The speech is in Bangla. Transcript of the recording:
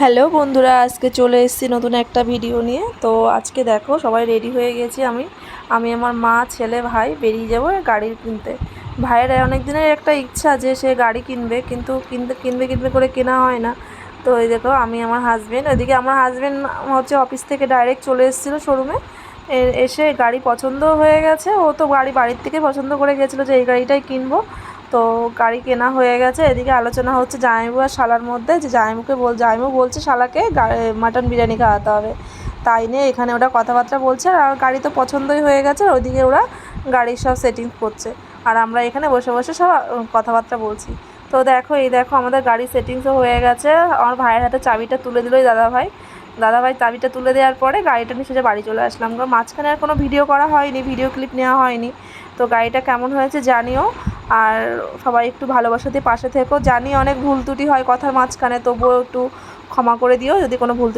হ্যালো বন্ধুরা, আজকে চলে এসেছি নতুন একটা ভিডিও নিয়ে। তো আজকে দেখো, সবাই রেডি হয়ে গেছি আমি। আমি আমার মা, ছেলে, ভাই বেরিয়ে যাব গাড়ি কিনতে। ভাইয়ের অনেক দিনের একটা ইচ্ছা যে সে গাড়ি কিনবে, কিন্তু কিনতে, কিনবে কিনবে করে কেনা হয় না। তো এই দেখো, আমি আমার হাজব্যান্ড ওইদিকে আমার হাজব্যান্ড হচ্ছে অফিস থেকে ডাইরেক্ট চলে এসেছিল শোরুমে এসে গাড়ি পছন্দ হয়ে গেছে। ও তো গাড়ি বাড়ির থেকে পছন্দ করে গেছিল যে এই গাড়িটাই কিনবো। তো গাড়ি কেনা হয়ে গেছে। এদিকে আলোচনা হচ্ছে জামাইবু আর শালার মধ্যে যে জামাইবুকে বল, জামাইবু বলছে শালাকে মাটন বিরিয়ানি খাওয়াতে হবে। তাই নিয়ে এখানে ওরা কথাবার্তা বলছে আর গাড়ি তো পছন্দই হয়ে গেছে আর ওইদিকে ওরা গাড়ির সব সেটিং করছে। আর আমরা এখানে বসে বসে সব কথাবার্তা বলছি। তো দেখো, এই দেখো আমাদের গাড়ি সেটিংসও হয়ে গেছে। আমার ভাইয়ের হাতে চাবিটা তুলে দিল দাদা ভাই দাদা ভাই চাবিটা তুলে দেওয়ার পরে গাড়িটা নিয়ে সোজা বাড়ি চলে আসলাম। মাঝখানে আর কোনো ভিডিও করা হয়নি ভিডিও ক্লিপ নেওয়া হয়নি। তো গাড়িটা কেমন হয়েছে জানিও। আর সবাই একটু ভালোবাসা দিয়ে পাশে থেকো। জানি অনেক ভুল ত্রুটি হয় কথার মাঝখানে, তবুও একটু ক্ষমা করে দিও। যদি কোনো ভুল ত্রুটি